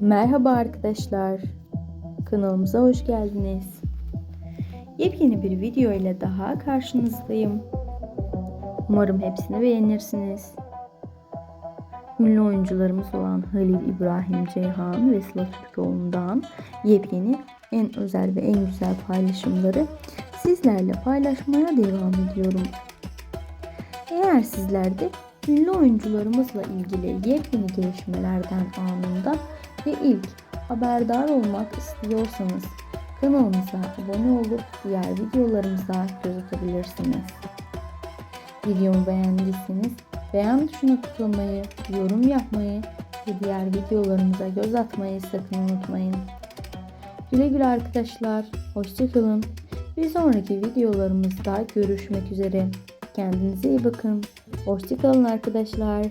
Merhaba arkadaşlar. Kanalımıza hoş geldiniz. Yepyeni bir video ile daha karşınızdayım. Umarım hepsini beğenirsiniz. Ünlü oyuncularımız olan Halil İbrahim Ceyhan ve Sıla Türkoğlu'ndan yepyeni en özel ve en güzel paylaşımları sizlerle paylaşmaya devam ediyorum. Eğer sizler de ünlü oyuncularımızla ilgili yepyeni gelişmelerden anında ve ilk haberdar olmak istiyorsanız kanalımıza abone olup diğer videolarımıza göz atabilirsiniz. Videomu beğendiyseniz beğen tuşuna tıklamayı, yorum yapmayı ve diğer videolarımıza göz atmayı sakın unutmayın. Güle güle arkadaşlar, hoşçakalın. Bir sonraki videolarımızda görüşmek üzere. Kendinize iyi bakın. Hoşçakalın arkadaşlar.